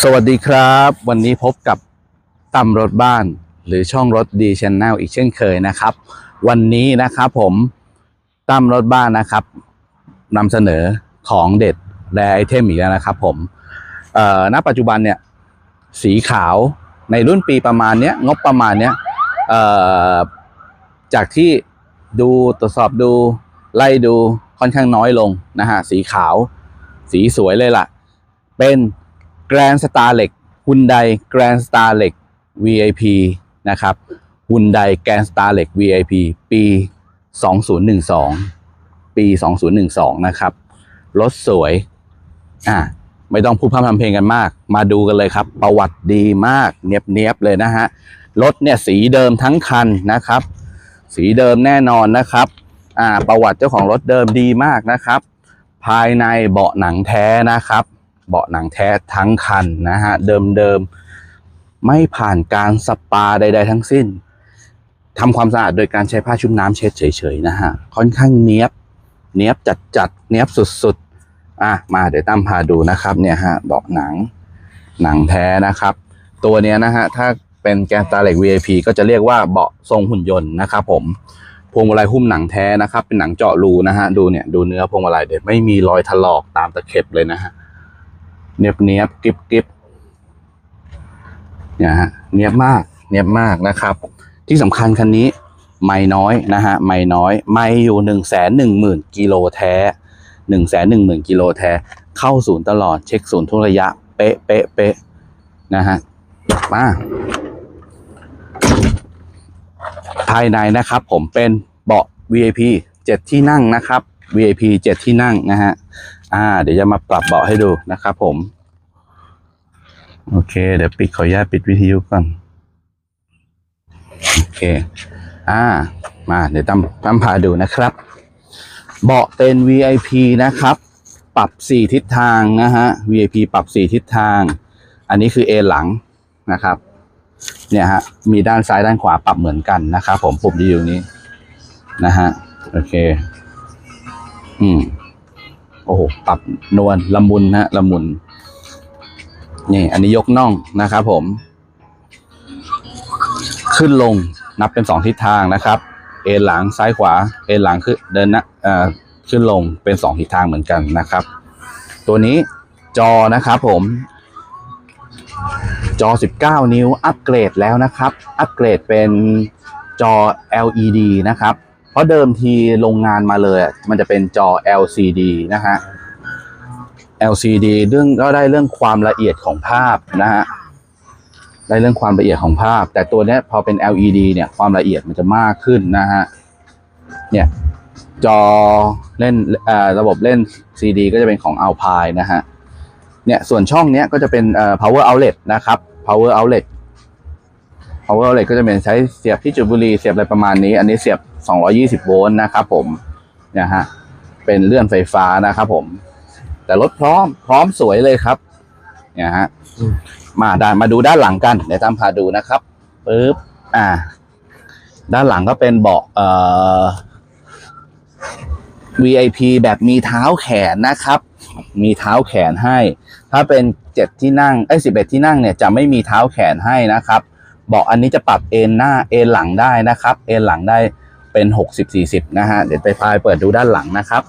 สวัสดีครับ วันนี้พบกับตั้มรถบ้านหรือช่องรถดีชแนลอีกเช่นเคยนะครับ วันนี้นะครับผมตั้มรถบ้านนะครับนำเสนอของเด็ดแรไอเทมอีกแล้วนะครับผมเอ่อณปัจจุบันเนี่ยสีขาวในรุ่นปีประมาณเนี้ยงบประมาณเนี้ยเอ่อจากที่ดูตรวจสอบดูไล่ดูค่อนข้างน้อยลงนะฮะสีขาว สีสวยเลยล่ะ เป็น Grand Star เหล็ก Hyundai Grand Star เหล็ก VIP นะครับ Hyundai Grand Star เหล็ก VIP ปี 2012 ปี 2012 นะครับ รถสวยอ่าไม่ต้องพูดพร่ำทำเพลงกันมาก มาดูกันเลยครับ ประวัติดีมาก เนียบๆเลยนะฮะ รถเนี่ยสีเดิมทั้งคันนะครับ สีเดิมแน่นอนนะครับ อ่า ประวัติเจ้าของรถเดิมดีมากนะครับ ภายในเบาะหนังแท้นะครับ เบาะหนังแท้ทั้งคันนะฮะเดิมๆไม่ผ่านการสปาใด ๆ ทั้งสิ้นทำความสะอาดโดยการใช้ผ้าชุบน้ำเช็ดเฉยๆนะฮะค่อนข้างเนี้ยบเนี้ยบจัดๆเนี้ยบสุดๆอะมาเดี๋ยวตั้มพาดูนะครับเนี่ยฮะเบาะหนังหนังแท้นะครับ ตัวเนี้ยนะฮะถ้าเป็นแกนตาเหล็ก VIP ก็จะเรียกว่าเบาะทรงหุ่นยนต์นะครับผมพวงมาลัยหุ้มหนังแท้นะครับ เป็นหนังเจาะรูนะฮะดูเนี่ยดูเนื้อพวงมาลัยเด็ดไม่มีรอยถลอกตามตะเข็บเลยนะฮะ เนียบเนียบกริบกริบเนี่ยฮะเนียบมากเนียบมากนะครับ ที่สำคัญคันนี้ไม่น้อยนะฮะไม่น้อย ไม่อยู่หนึ่งแสนหนึ่งหมื่นกิโลแท้หนึ่งแสนหนึ่งหมื่นกิโลแท้ เข้าศูนย์ตลอดเช็คศูนย์ทุกระยะ เป๊ะเป๊ะเป๊ะนะฮะมาภายในนะครับผมเป็นเบาะ VIP 7 ที่นั่งนะครับ VIP 7 ที่นั่งนะฮะ อ่า เดี๋ยวจะมาปรับเบาะให้ดูนะครับผม โอเค เดี๋ยวปิดขออนุญาตปิดวิทยุก่อนโอเค อ่า มา เดี๋ยวตั้มตั้มพาดูนะครับ เบาะเป็น VIP นะครับ ปรับ4ทิศทางนะฮะ VIP ปรับ4ทิศทาง อันนี้คือเอหลังนะครับ เนี่ยฮะ มีด้านซ้ายด้านขวาปรับเหมือนกันนะครับผมปุ่มที่อยู่นี้นะฮะ โอเค อืม โอ้โหปรับนวลละมุนฮะละมุน นี่อันนี้ยกน่องนะครับผม ขึ้นลงนับเป็นสองทิศทางนะครับ เอนหลังซ้ายขวา เอนหลังคือเดินนะเอ่อขึ้นลงเป็นสองทิศทางเหมือนกันนะครับ ตัวนี้จอนะครับผมจอ 19 นิ้ว อัปเกรดแล้วนะครับ อัปเกรดเป็นจอ LED นะครับ เพราะเดิมทีโรงงานมาเลยมันจะเป็นจอ LCD นะฮะ LCD เรื่องก็ได้เรื่องความละเอียดของภาพนะฮะได้เรื่องความละเอียดของภาพ แต่ตัวเนี้ยพอเป็น LED เนี่ยความละเอียดมันจะมากขึ้นนะฮะเนี่ยจอเล่นระบบเล่น CD ก็จะเป็นของ Alpine นะฮะเนี่ยส่วนช่องเนี้ยก็จะเป็น power outlet นะครับ power outlet power outlet ก็จะเป็นใช้เสียบที่จุดบุหรี่เสียบอะไรประมาณนี้ อันนี้เสียบ 220 โวลต์นะครับผมเนี่ยฮะเป็นเลื่อนไฟฟ้านะครับผม แต่รถพร้อมพร้อมสวยเลยครับเนี่ยฮะมาด้านมาดูด้านหลังกันเดี๋ยวตามพาดูนะครับปึ๊บอ่า ด้านหลังก็เป็นเบาะเอ่อ VIP แบบมีเท้าแขนนะครับ มีเท้าแขนให้ ถ้าเป็นเจ็ดที่นั่งเอ้ยสิบเอ็ดที่นั่งเนี่ยจะไม่มีเท้าแขนให้นะครับ เบาะอันนี้จะปรับเอนหน้าเอนหลังได้นะครับ เอนหลังได้ เป็นหกสิบสี่สิบนะฮะ เดี๋ยวไปพายเปิดดูด้านหลังนะครับ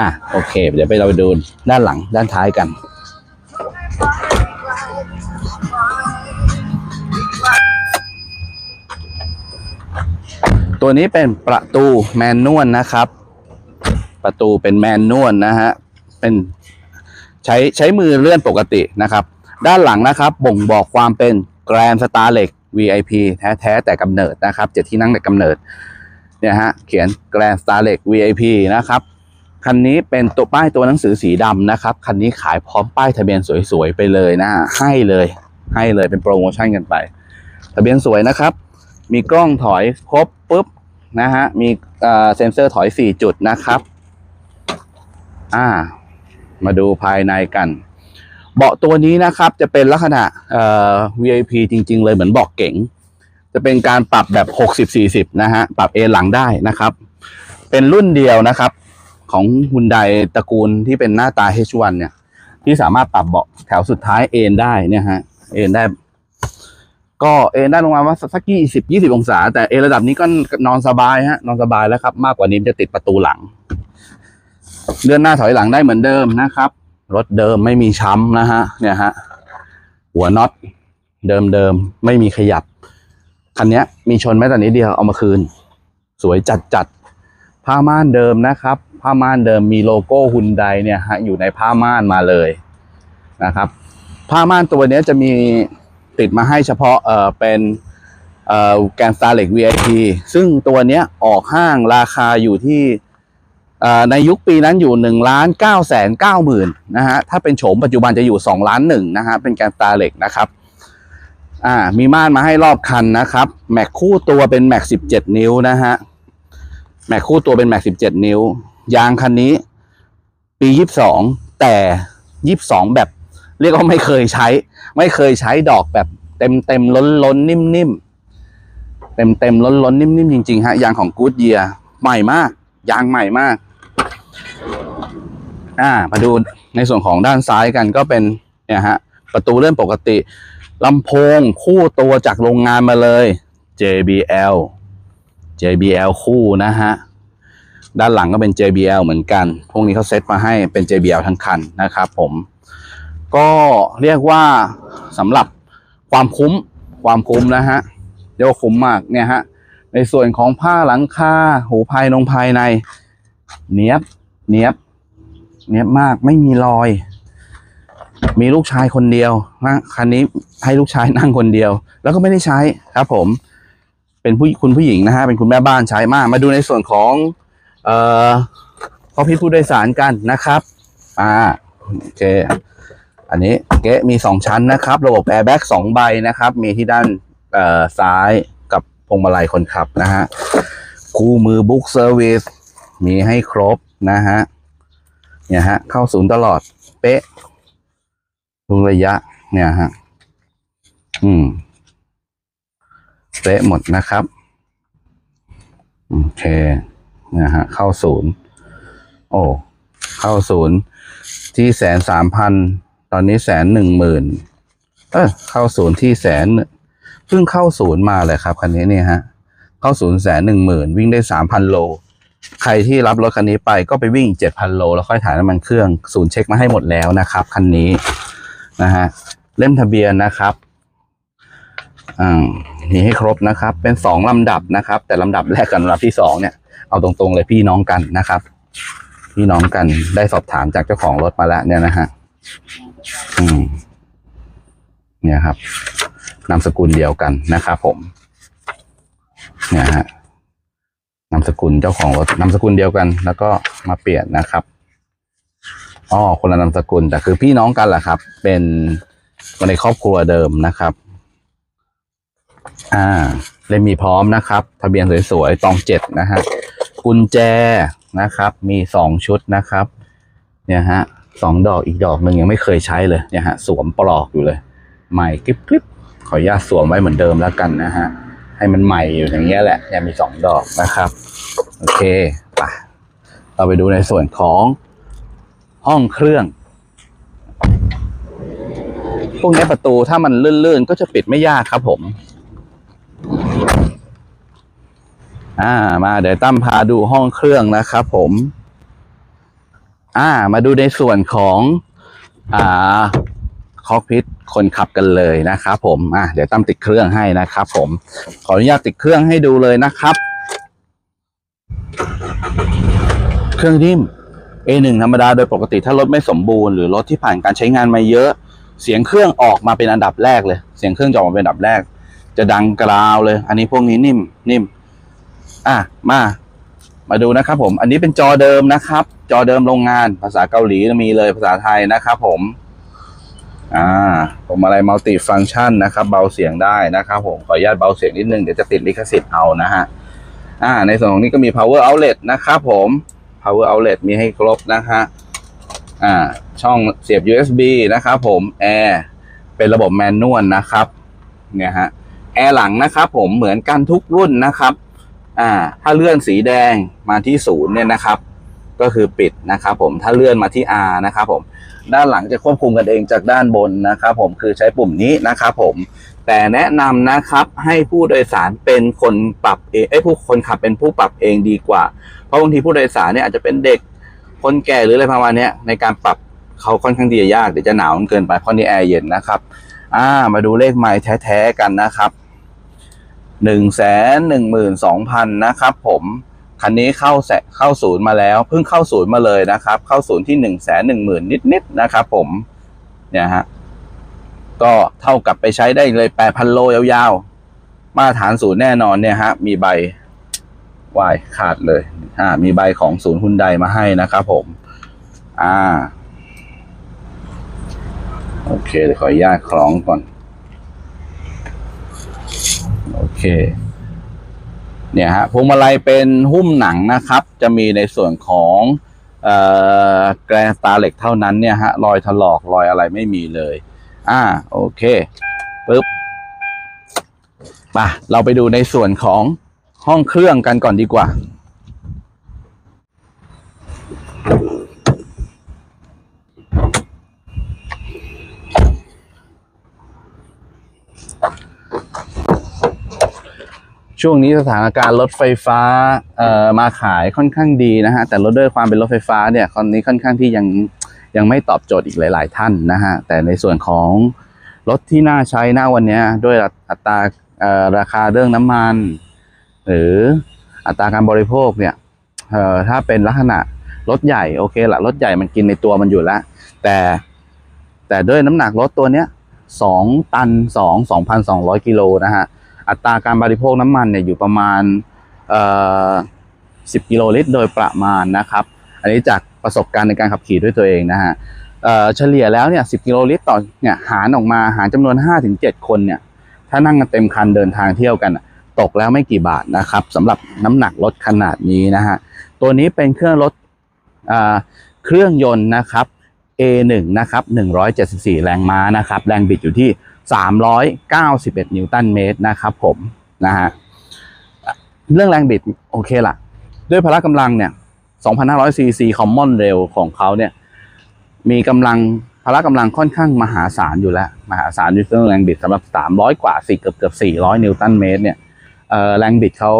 อะโอเค เดี๋ยวไปเราไปดูด้านหลังด้านท้ายกัน ตัวนี้เป็นประตูแมนนวลนะครับ ประตูเป็นแมนนวลนะฮะ เป็นใช้ใช้มือเลื่อนปกตินะครับ ด้านหลังนะครับ บ่งบอกความเป็นแกรนสตาร์เล็ก VIP แท้ ๆ แต่กำเนิดนะครับเจ็ดที่นั่งแต่กำเนิด เนี่ยฮะเขียนแกรนสตาร์เล็ก VIP นะครับคันนี้เป็นตัวป้ายตัวหนังสือสีดำนะครับคันนี้ขายพร้อมป้ายทะเบียนสวยๆไปเลยนะให้เลยให้เลยเป็นโปรโมชั่นกันไป ทะเบียนสวยนะครับ มีกล้องถอยครบปุ๊บนะฮะมีเซ็นเซอร์ถอย 4 จุดนะครับอ่ามาดูภายในกัน เบาะตัวนี้นะครับจะเป็นลักษณะเอ่อ VIP จริง ๆ เลยเหมือนเบาะเก๋ง จะเป็นการปรับแบบ 60-40 นะฮะ ปรับเอนหลังได้นะครับ เป็นรุ่นเดียวนะครับ ของฮุนไดตระกูลที่เป็นหน้าตา H1 เนี่ย ที่สามารถปรับเบาะแถวสุดท้ายเอนได้เนี่ยฮะ เอนได้ ก็เอนได้ลงมาว่าสักยี่สิบยี่สิบองศา แต่เอระดับนี้ก็นอนสบายฮะ นอนสบายแล้วครับ มากกว่านี้จะติดประตูหลัง เลื่อนหน้าถอยหลังได้เหมือนเดิมนะครับ รถเดิมไม่มีช้ำนะฮะ เนี่ยฮะ หัวน็อตเดิมเดิมๆไม่มีขยับ คันนี้มีชนแม้แต่นิดเดียวเอามาคืน สวยจัดจัดๆผ้าม่านเดิมนะครับ ผ้าม่านเดิมมีโลโก้ฮุนไดเนี่ยฮะอยู่ในผ้าม่านมาเลยนะครับ ผ้าม่านตัวนี้จะมีติดมาให้เฉพาะเออเป็นเอ่อแกนสตาร์เล็ก VIP ซึ่งตัวเนี้ยออกห้างราคาอยู่ที่ในยุคปีนั้นอยู่หนึ่งล้านเก้าแสนเก้าหมื่นนะฮะถ้าเป็นโฉมปัจจุบันจะอยู่สองล้านหนึ่งนะฮะเป็นแกนสตาร์เล็กนะครับ อ่า มีม่านมาให้รอบคันนะครับ แม็กคู่ตัวเป็นแม็กสิบเจ็ดนิ้วนะฮะ แม็กคู่ตัวเป็นแม็กสิบเจ็ดนิ้ว ยางคันนี้ ปียี่สิบสองแต่ยี่สิบสองแบบ เรียกว่าไม่เคยใช้ ไม่เคยใช้ดอกแบบ เต็มเต็มล้นล้นนิ่มนิ่มเต็มเต็มล้นล้นนิ่มนิ่มจริงๆฮะยางของกูดเยียใหม่มาก ยางใหม่มาก อ่ามาดูในส่วนของด้านซ้ายกันก็เป็นเนี่ยฮะ ประตูเลื่อนปกติ ลำโพงคู่ตัวจากโรงงานมาเลย JBL JBL คู่นะฮะ ด้านหลังก็เป็น JBL เหมือนกัน พวกนี้เขาเซตมาให้เป็น JBL ทั้งคันนะครับผม ก็เรียกว่าสำหรับความคุ้มความคุ้มนะฮะเรียกว่าคุ้มมากเนี่ยฮะ ในส่วนของผ้าหลังคาหูภายนงภายใน เนียบเนียบเนียบมากไม่มีรอย มีลูกชายคนเดียวนะคันนี้ให้ลูกชายนั่งคนเดียว แล้วก็ไม่ได้ใช้ครับ ผม เป็นผู้คุณผู้หญิงนะฮะเป็นคุณแม่บ้านใช้มาก มาดูในส่วนของ เอ่อพอพี่ผู้โดยสารกันนะครับอ่าโอเคอันนี้เก๊ะมีสองชั้นนะครับ ระบบแอร์แบ็กสองใบนะครับ มีที่ด้านเอ่อซ้ายกับพวงมาลัยคนขับนะฮะคู่มือบุ๊กเซอร์วิสมีให้ครบนะฮะเนี่ยฮะเข้าศูนย์ตลอดเป๊ะ ทุกระยะ เนี่ยฮะ อืมเป๊ะหมดนะครับ โอเคนะฮะ เข้าศูนย์ โอ้ เข้าศูนย์ ที่แสนสามพัน ตอนนี้แสนหนึ่งหมื่น เออเข้าศูนย์ที่แสน เพิ่งเข้าศูนย์มาเลยครับ คันนี้เนี่ยฮะ เข้าศูนย์แสนหนึ่งหมื่นวิ่งได้สามพันโล ใครที่รับรถคันนี้ไปก็ไปวิ่งเจ็ดพันโล แล้วค่อยถ่ายน้ำมันเครื่อง ศูนย์เช็คมาให้หมดแล้วนะครับ คันนี้ นะฮะเล่มทะเบียนนะครับอ่ามีให้ครบนะครับ เป็นสองลำดับนะครับ แต่ลำดับแรกกับลำดับที่สองเนี่ยเอาตรงๆเลยพี่น้องกันนะครับ พี่น้องกันได้สอบถามจากเจ้าของรถมาแล้วเนี่ยนะฮะอืมเนี่ยครับนามสกุลเดียวกันนะครับผม เนี่ยฮะนามสกุลเจ้าของรถนามสกุลเดียวกัน แล้วก็มาเปลี่ยนนะครับ อ๋อคนละนามสกุลแต่คือพี่น้องกันแหละครับ เป็นคนในครอบครัวเดิมนะครับ อ่าเล่มมีพร้อมนะครับ ทะเบียนสวยๆตองเจ็ดนะฮะกุญแจนะครับ มีสองชุดนะครับ เนี่ยฮะสองดอกอีกดอกหนึ่งยังไม่เคยใช้เลยเนี่ยฮะสวมปลอกอยู่เลย ใหม่กริบกริบขออนุญาตสวมไว้เหมือนเดิมแล้วกันนะฮะให้มันใหม่อยู่อย่างเงี้ยแหละเนี่ยมีสองดอกนะครับ โอเคไปเราไปดูในส่วนของ ห้องเครื่อง พวกนี้ประตูถ้ามันลื่นๆ ก็จะปิดไม่ยากครับผม อ่า มาเดี๋ยวตั้มพาดูห้องเครื่องนะครับผม อ่า มาดูในส่วนของอ่าคอกพิทคนขับกันเลยนะครับผมอะเดี๋ยวตั้มติดเครื่องให้นะครับผม ขออนุญาตติดเครื่องให้ดูเลยนะครับ เครื่องนิ่ม A1 ธรรมดาโดยปกติถ้ารถไม่สมบูรณ์หรือรถที่ผ่านการใช้งานมาเยอะ เสียงเครื่องออกมาเป็นอันดับแรกเลย เสียงเครื่องจะออกมาเป็นอันดับแรก จะดังกราวเลย อันนี้พวกนี้นิ่มนิ่ม อะมา มาดูนะครับผม อันนี้เป็นจอเดิมนะครับ จอเดิมโรงงานภาษาเกาหลีมีเลยภาษาไทยนะครับผมอ่าผมอะไรมัลติฟังชันนะครับ เบาเสียงได้นะครับผมขออนุญาตเบาเสียงนิดนึงเดี๋ยวจะติดลิขสิทธิ์เอานะฮะอ่าในส่วนของนี้ก็มี power outlet นะครับผม power outlet มีให้ครบนะฮะอ่าช่องเสียบ USB นะครับผมแอร์เป็นระบบแมนนวลนะครับเนี่ยฮะแอร์หลังนะครับผมเหมือนกันทุกรุ่นนะครับอ่าถ้าเลื่อนสีแดงมาที่ศูนย์เนี่ยนะครับ ก็คือปิดนะครับผมถ้าเลื่อนมาที่ R นะครับผมด้านหลังจะควบคุมกันเองจากด้านบนนะครับผมคือใช้ปุ่มนี้นะครับผม แต่แนะนำนะครับให้ผู้โดยสารเป็นคนปรับเองไอ้ผู้คนขับเป็นผู้ปรับเองดีกว่า เพราะบางทีผู้โดยสารเนี่ยอาจจะเป็นเด็กคนแก่หรืออะไรประมาณนี้ในการปรับเขาค่อนข้างที่จะยากเดี๋ยวจะหนาวเกินไปเพราะนี่แอร์เย็นนะครับอ่ามาดูเลขไม้แท้ๆกันนะครับหนึ่งแสนหนึ่งหมื่นสองพันนะครับผมคันนี้เข้าแสเข้าศูนย์มาแล้ว เพิ่งเข้าศูนย์มาเลยนะครับ เข้าศูนย์ที่หนึ่งแสนหนึ่งหมื่นนิดๆนะครับผมเนี่ยฮะ ก็เท่ากับไปใช้ได้เลยแปดพันโลยาวๆ มาตรฐานศูนย์แน่นอนเนี่ยฮะ มีใบวายขาดเลยอ่ามีใบของศูนย์ฮุนไดมาให้นะครับผม อ่า โอเคเดี๋ยวขออนุญาตคล้องก่อน โอเค เนี่ยฮะพวงมาลัยเป็นหุ้มหนังนะครับ จะมีในส่วนของเอ่อแกรนสตาร์เหล็กเท่านั้นเนี่ยฮะ รอยถลอกรอยอะไรไม่มีเลย อ่าโอเคปึ๊บป่ะเราไปดูในส่วนของห้องเครื่องกันก่อนดีกว่า ช่วงนี้สถานการณ์รถไฟฟ้าเอ่อมาขายค่อนข้างดีนะฮะ แต่รถด้วยความเป็นรถไฟฟ้าเนี่ยตอนนี้ค่อนข้างที่ยัง ยังไม่ตอบโจทย์อีกหลาย ๆ ท่านนะฮะแต่ในส่วนของรถที่น่าใช้หน้าวันนี้ด้วยอัตราราคาเรื่องน้ำมัน หรืออัตราการบริโภคเนี่ยถ้าเป็นลักษณะรถใหญ่โอเคละรถใหญ่มันกินในตัวมันอยู่แล้ว แต่แต่ด้วยน้ำหนักรถตัวเนี้ยสองตันสองสองพันสองร้อยกิโลนะฮะอัตราการบริโภคน้ำมันเนี่ยอยู่ประมาณเอ่อ10กิโลลิตรโดยประมาณนะครับ อันนี้จาก ประสบการณ์ในการขับขี่ด้วยตัวเองนะฮะเฉลี่ยแล้วเนี่ย10กิโลลิตรต่อเนี่ยหารออกมาหารจำนวน 5-7 คนเนี่ยถ้านั่งกันเต็มคันเดินทางเที่ยวกัน ตกแล้วไม่กี่บาทนะครับสำหรับน้ำหนักรถขนาดนี้นะฮะตัวนี้เป็นเครื่องรถเครื่องยนต์นะครับ A1 นะครับ 174 แรงม้านะครับ แรงบิดอยู่ที่ 391 นิวตันเมตรนะครับผมนะฮะเรื่องแรงบิดโอเคละด้วยพละกำลังเนี่ย 2,500ซีซีคอมมอนเรลของเขาเนี่ย มีกำลังพละกำลังค่อนข้างมหาศาลอยู่แล้ว มหาศาลอยู่เรื่องแรงบิดสำหรับ 300 กว่าสี่เกือบเกือบ400 นิวตันเมตรเนี่ยแรงบิดเขา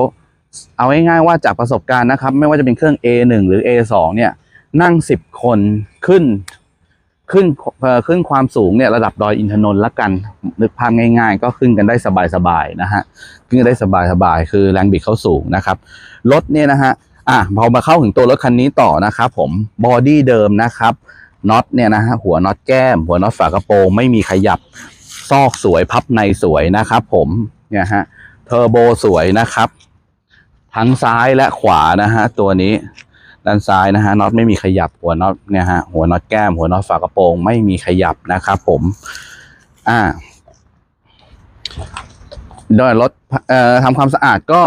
เอาง่ายๆว่าจากประสบการณ์นะครับ ไม่ว่าจะเป็นเครื่อง A1 หรือ A2 เนี่ยนั่ง 10 คนขึ้นขึ้นขึ้นความสูงเนี่ยระดับดอยอินทนนท์ละกัน นึกภาพง่าย ๆ ก็ขึ้นกันได้สบายๆนะฮะขึ้นกันได้สบายๆคือแรงบิดเขาสูงนะครับรถเนี่ยนะฮะ อะพอมาเข้าถึงตัวรถคันนี้ต่อนะครับผมบอดี้เดิมนะครับน็อตเนี่ยนะฮะหัวน็อตแก้ม หัวน็อตฝากระโปรงไม่มีขยับ ซอกสวยพับในสวยนะครับผมเนี่ยฮะเทอร์โบสวยนะครับ ทั้งซ้ายและขวานะฮะตัวนี้ด้านซ้ายนะฮะน็อตไม่มีขยับหัวน็อตเนี่ยฮะหัวน็อตแก้ม หัวน็อตฝากระโปรงไม่มีขยับนะครับผม อ่าโดยรถเอ่อทำความสะอาดก็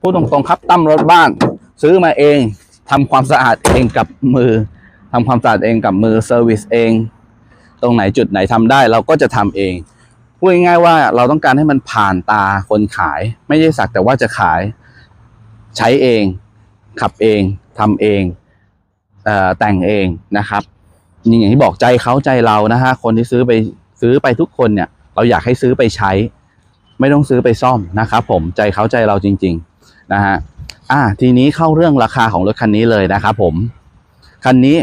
พูดตรงๆครับตั้มรถบ้าน ซื้อมาเองทำความสะอาดเองกับมือทำความสะอาดเองกับมือเซอร์วิสเอง ตรงไหนจุดไหนทำได้เราก็จะทำเองพูดง่ายๆว่าเราต้องการให้มันผ่านตาคนขาย ไม่ใช่สักแต่ว่าจะขาย ใช้เอง ขับเองทำเองเอ่อแต่งเองนะครับนี่อย่างที่บอกใจเขาใจเรานะฮะคนที่ซื้อไปซื้อไปทุกคนเนี่ย เราอยากให้ซื้อไปใช้ ไม่ต้องซื้อไปซ่อมนะครับผมใจเขาใจเราจริง ๆ นะฮะ อ่าทีนี้เข้าเรื่องราคาของรถคันนี้เลยนะครับผม คันนี้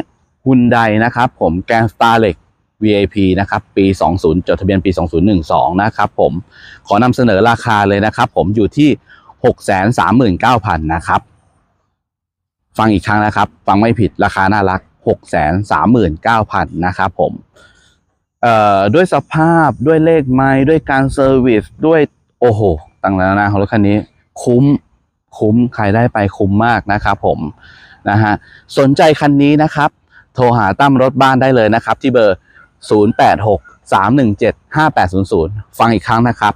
ฮุนไดนะครับผมแกนสตาร์เล็ก VIP นะครับปี 20 จดทะเบียนปี 2012 นะครับผมขอนำเสนอราคาเลยนะครับผมอยู่ที่ 639,000 นะครับ ฟังอีกครั้งนะครับ ฟังไม่ผิดราคาน่ารัก 639,000 นะครับผมเอ่อด้วยสภาพด้วยเลขไม้ด้วยการเซอร์วิสด้วยโอ้โหต่างๆนานาของรถคันนี้ คุ้ม คุ้มใครได้ไปคุ้มมากนะครับผมนะฮะสนใจคันนี้นะครับ โทรหาตั้มรถบ้านได้เลยนะครับ ที่เบอร์ 086 317 5800 ฟังอีกครั้งนะครับ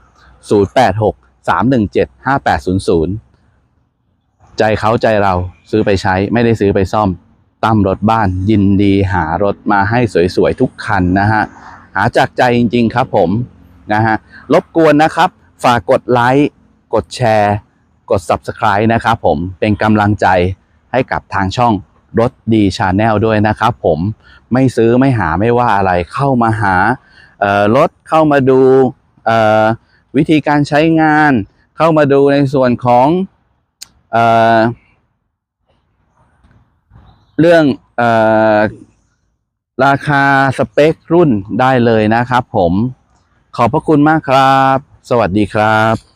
086 317 5800 ใจเขาใจเราซื้อไปใช้ไม่ได้ซื้อไปซ่อมตั้มรถบ้านยินดีหารถมาให้สวยๆ ทุกคันนะฮะ หาจากใจจริงๆครับผมนะฮะรบกวนนะครับ ฝากกดไลค์ กดแชร์ ด Subscribe นะครับผมเป็นกำลังใจให้กับทางช่องรถดีชาแนลด้วยนะครับผมไม่ซื้อไม่หาไม่ว่าอะไรเข้ามาหารถเข้ามาดูวิธีการใช้งาน เข้ามาดูในส่วนของเอเรื่องอราคาสเปครุ่นได้เลยนะครับผมขอบพระคุณมากครับ สวัสดีครับ